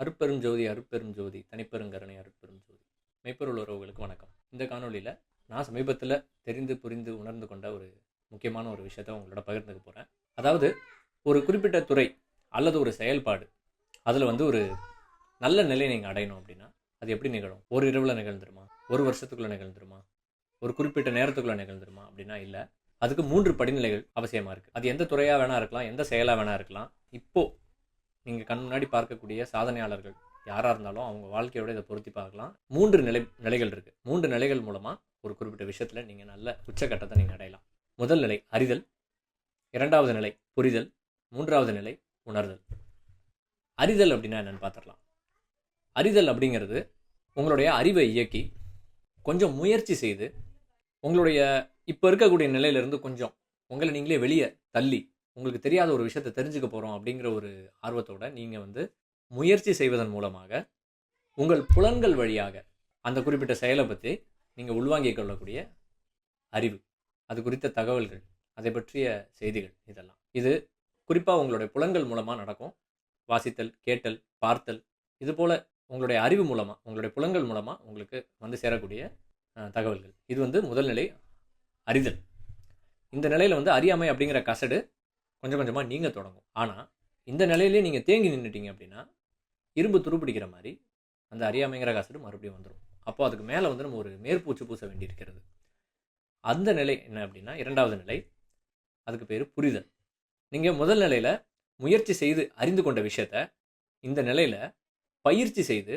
அருட்பெரும் ஜோதி அருட்பெரும் ஜோதி தனிப்பெருங்கருணை அருட்பெரும் ஜோதி மெய்ப்பொருள் உறவுகளுக்கு வணக்கம். இந்த காணொளியில் நான் சமீபத்தில் தெரிந்து புரிந்து உணர்ந்து கொண்ட ஒரு முக்கியமான ஒரு விஷயத்த உங்களோட பகிர்ந்துக்க போகிறேன் அதாவது ஒரு குறிப்பிட்ட துறை அல்லது ஒரு செயல்பாடு அதில் வந்து ஒரு நல்ல நிலை நீங்கள் அடையணும் அப்படின்னா அது எப்படி நிகழும்? ஒரு இரவில் நிகழ்ந்துருமா? ஒரு வருஷத்துக்குள்ளே நிகழ்ந்துருமா? ஒரு குறிப்பிட்ட நேரத்துக்குள்ளே நிகழ்ந்துருமா அப்படின்னா இல்லை. அதுக்கு மூன்று படிநிலைகள் அவசியமாக இருக்குது அது எந்த துறையாக வேணா இருக்கலாம் எந்த செயலாக வேணா இருக்கலாம். இப்போது நீங்கள் கண் முன்னாடி பார்க்கக்கூடிய சாதனையாளர்கள் யாராக இருந்தாலும் அவங்க வாழ்க்கையோட இதை பொருத்தி பார்க்கலாம். மூன்று நிலை நிலைகள் இருக்குது மூன்று நிலைகள் மூலமாக ஒரு குறிப்பிட்ட விஷயத்தில் நீங்கள் நல்ல உச்சக்கட்டத்தை நீங்கள் அடையலாம். முதல் நிலை அறிதல். இரண்டாவது நிலை புரிதல். மூன்றாவது நிலை உணர்தல். அறிதல் அப்படின்னா என்னென்னு பார்த்துடலாம் அறிதல் அப்படிங்கிறது உங்களுடைய அறிவை இயக்கி கொஞ்சம் முயற்சி செய்து உங்களுடைய இப்போ இருக்கக்கூடிய நிலையிலேருந்து கொஞ்சம் உங்களை நீங்களே வெளியே தள்ளி உங்களுக்கு தெரியாத ஒரு விஷயத்த தெரிஞ்சுக்க போகிறோம் அப்படிங்கிற ஒரு ஆர்வத்தோட நீங்கள் வந்து முயற்சி செய்வதன் மூலமாக உங்கள் புலன்கள் வழியாக அந்த குறிப்பிட்ட செயலை பற்றி நீங்கள் உள்வாங்கிக் கொள்ளக்கூடிய அறிவு அது குறித்த தகவல்கள் அதை பற்றிய செய்திகள் இதெல்லாம். இது குறிப்பாக உங்களுடைய புலன்கள் மூலமாக நடக்கும். வாசித்தல் கேட்டல் பார்த்தல் இது போல் உங்களுடைய அறிவு மூலமாக உங்களுடைய புலன்கள் மூலமாக உங்களுக்கு வந்து சேரக்கூடிய தகவல்கள். இது வந்து முதல் நிலை அறிதல். இந்த நிலையில் வந்து அறியாமை அப்படிங்கிற கசடு கொஞ்சம் கொஞ்சமாக நீங்கள் தொடங்கும். ஆனால் இந்த நிலையிலே நீங்கள் தேங்கி நின்றுட்டீங்க அப்படின்னா இரும்பு துருப்பிடிக்கிற மாதிரி அந்த அறியாமைங்கிற காசுட்டு மறுபடியும் வந்துடும் அப்போ அதுக்கு மேலே வந்து நம்ம ஒரு மேற்பூச்சு பூச வேண்டியிருக்கிறது. அந்த நிலை என்ன அப்படின்னா இரண்டாவது நிலை அதுக்கு பேர் புரிதல். நீங்கள் முதல் நிலையில் முயற்சி செய்து அறிந்து கொண்ட விஷயத்த இந்த நிலையில் பயிற்சி செய்து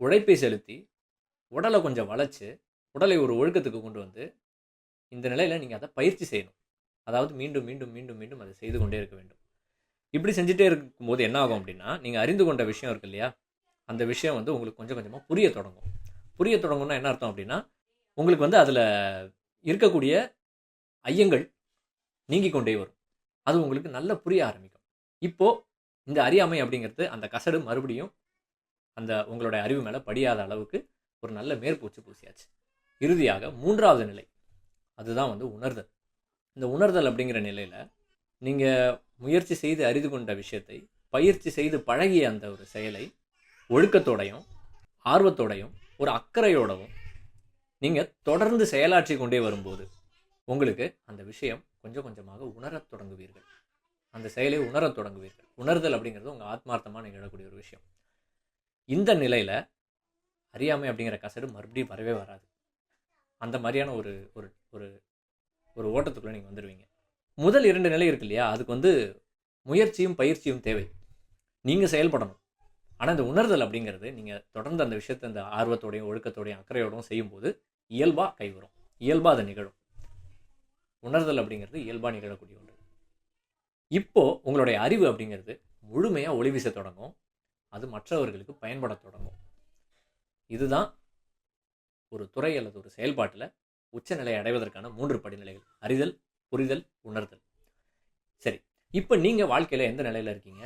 உழைப்பை செலுத்தி உடலை கொஞ்சம் வளைச்சு உடலை ஒரு ஒழுக்கத்துக்கு கொண்டு வந்து இந்த நிலையில் நீங்கள் அதை பயிற்சி செய்யணும். அதாவது மீண்டும் மீண்டும் மீண்டும் மீண்டும் அதை செய்து கொண்டே இருக்க வேண்டும். இப்படி செஞ்சுட்டே இருக்கும்போது என்ன ஆகும் அப்படின்னா நீங்கள் அறிந்து கொண்ட விஷயம் இருக்கு இல்லையா? அந்த விஷயம் வந்து உங்களுக்கு கொஞ்சம் கொஞ்சமாக புரிய தொடங்கும். புரிய தொடங்கும்னா என்ன அர்த்தம் அப்படின்னா உங்களுக்கு வந்து அதில் இருக்கக்கூடிய ஐயங்கள் நீங்கி கொண்டே வரும். அது உங்களுக்கு நல்ல புரிய ஆரம்பிக்கும். இப்போ இந்த அறியாமை அப்படிங்கிறது அந்த கசடு மறுபடியும் அந்த உங்களுடைய அறிவு மேலே படியாத அளவுக்கு ஒரு நல்ல மேற்பூச்சு பூசியாச்சு. இறுதியாக மூன்றாவது நிலை. அதுதான் வந்து உணர்தல். இந்த உணர்தல் அப்படிங்கிற நிலையில் நீங்கள் முயற்சி செய்து அறிந்து கொண்ட விஷயத்தை பயிற்சி செய்து பழகிய அந்த ஒரு செயலை ஒழுக்கத்தோடையும் ஆர்வத்தோடையும் ஒரு அக்கறையோடவும் நீங்கள் தொடர்ந்து செயலாற்றி கொண்டே வரும்போது உங்களுக்கு அந்த விஷயம் கொஞ்சம் கொஞ்சமாக உணரத் தொடங்குவீர்கள். அந்த செயலை உணரத் தொடங்குவீர்கள். உணர்தல் அப்படிங்கிறது உங்கள் ஆத்மார்த்தமாக நிகழக்கூடிய ஒரு விஷயம். இந்த நிலையில் அறியாமை அப்படிங்கிற கசடு மறுபடியும் வரவே வராது. அந்த மாதிரியான ஒரு ஒரு ஒரு ஒரு ஓட்டத்துக்குள்ளே நீங்கள் வந்துடுவீங்க முதல் இரண்டு நிலை இருக்கு இல்லையா? அதுக்கு வந்து முயற்சியும் பயிற்சியும் தேவை. நீங்கள் செயல்படணும். ஆனால் இந்த உணர்தல் அப்படிங்கிறது நீங்கள் தொடர்ந்து அந்த விஷயத்தை இந்த ஆர்வத்தோடையும் ஒழுக்கத்தோடையும் அக்கறையோடும் செய்யும்போது இயல்பாக கைவரும் இயல்பாக அது நிகழும். உணர்தல் அப்படிங்கிறது இயல்பாக நிகழக்கூடிய ஒன்று. இப்போ உங்களுடைய அறிவு அப்படிங்கிறது முழுமையாக ஒளி வீச தொடங்கும். அது மற்றவர்களுக்கு பயன்பட தொடங்கும். இதுதான் ஒரு துறை அல்லது ஒரு செயல்பாட்டில் உச்சநிலை அடைவதற்கான மூன்று படிநிலைகள். அறிதல் புரிதல் உணர்தல். சரி. இப்போ நீங்கள் வாழ்க்கையில் எந்த நிலையில் இருக்கீங்க?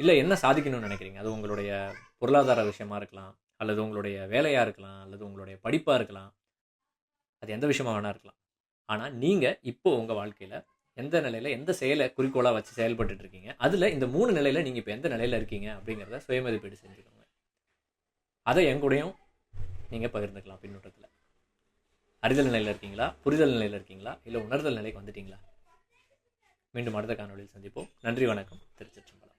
இல்லை என்ன சாதிக்கணும்னு நினைக்கிறீங்க? அது உங்களுடைய பொருளாதார விஷயமா இருக்கலாம் அல்லது உங்களுடைய வேலையாக இருக்கலாம் அல்லது உங்களுடைய படிப்பாக இருக்கலாம். அது எந்த விஷயமா வேணா இருக்கலாம். ஆனால் நீங்கள் இப்போ உங்கள் வாழ்க்கையில் எந்த நிலையில் எந்த செயலை குறிக்கோளாக வச்சு செயல்பட்டு இருக்கீங்க? அதில் இந்த மூணு நிலையில் நீங்கள் இப்போ எந்த நிலையில் இருக்கீங்க அப்படிங்கிறத சுயமதிப்பீடு செஞ்சுக்கோங்க. அதை எங்கூடையும் நீங்கள் பகிர்ந்துக்கலாம் பின்னூட்டத்தில். அறிதல் நிலையில் இருக்கீங்களா? புரிதல் நிலையில் இருக்கீங்களா? இல்லை உணர்தல் நிலைக்கு வந்துட்டீங்களா? மீண்டும் அடுத்த காணொலியில் சந்திப்போம். நன்றி வணக்கம். திருச்சிற்றம்பலம்.